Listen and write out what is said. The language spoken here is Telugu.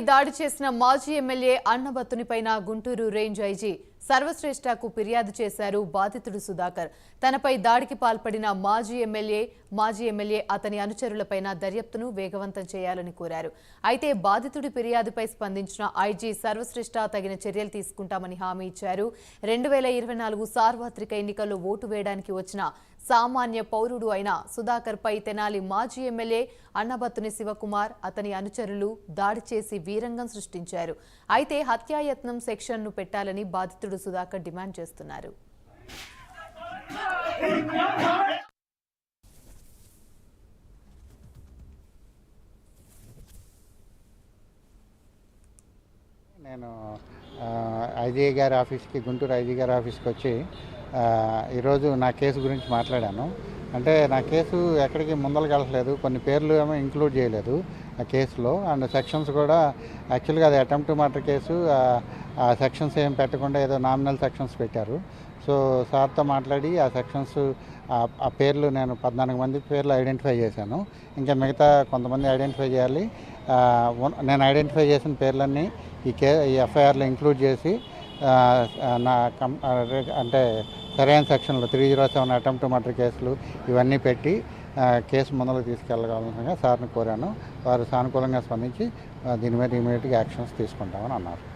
దాడి చేసిన మాజీ ఎమ్మెల్యే అన్నబత్తునిపైన గుంటూరు రేంజ్ ఐజీ సర్వశ్రేష్టకు ఫిర్యాదు చేశారు బాధితుడు సుధాకర్. తనపై దాడికి పాల్పడిన మాజీ ఎమ్మెల్యే మాజీ ఎమ్మెల్యే అతని అనుచరులపైన దర్యాప్తును వేగవంతం చేయాలని కోరారు. అయితే బాధితుడి ఫిర్యాదుపై స్పందించిన ఐజీ సర్వశ్రేష్ట తగిన చర్యలు తీసుకుంటామని హామీ ఇచ్చారు. రెండు వేల ఇరవై నాలుగు సార్వత్రిక ఎన్నికల్లో ఓటు వేయడానికి వచ్చిన సామాన్య పౌరుడు అయిన సుధాకర్ పై తెనాలి మాజీ ఎమ్మెల్యే అన్నబత్తుని శివకుమార్ అతని అనుచరులు దాడి చేసి వీరంగం సృష్టించారు. అయితే హత్యాయత్నం సెక్షన్ను పెట్టాలని బాధితుడు సుధాకర్ డిమాండ్ చేస్తున్నారు. నేను ఆ, ఐజీ గారి ఆఫీస్కి గుంటూరు ఐజీ గారి ఆఫీస్కి వచ్చి ఈరోజు నా కేసు గురించి మాట్లాడాను. అంటే నా కేసు ఎక్కడికి ముందలకెళ్ళలేదు కొన్ని పేర్లు ఏమో ఇంక్లూడ్ చేయలేదు ఆ కేసులో. అండ్ సెక్షన్స్ కూడా యాక్చువల్గా అది అటెంప్ట్ మర్డర్ కేసు. ఆ, సెక్షన్స్ ఏం పెట్టకుండా ఏదో నామినల్ సెక్షన్స్ పెట్టారు. సో సార్తో మాట్లాడి ఆ సెక్షన్స్ ఆ- పేర్లు నేను పద్నాలుగు మంది పేర్లు ఐడెంటిఫై చేశాను. ఇంకా మిగతా కొంతమంది ఐడెంటిఫై చేయాలి. నేను ఐడెంటిఫై చేసిన పేర్లన్నీ ఈ కే ఈ ఎఫ్ఐఆర్లో ఇంక్లూడ్ చేసి నా కం అంటే సరైన సెక్షన్లో three zero seven attempt murder కేసులు ఇవన్నీ పెట్టి కేసు ముందుకు తీసుకెళ్ళగలగా సార్ని కోరాను. వారు సానుకూలంగా స్పందించి దీని మీద ఇమీడియట్గా యాక్షన్స్ తీసుకుంటామని అన్నారు.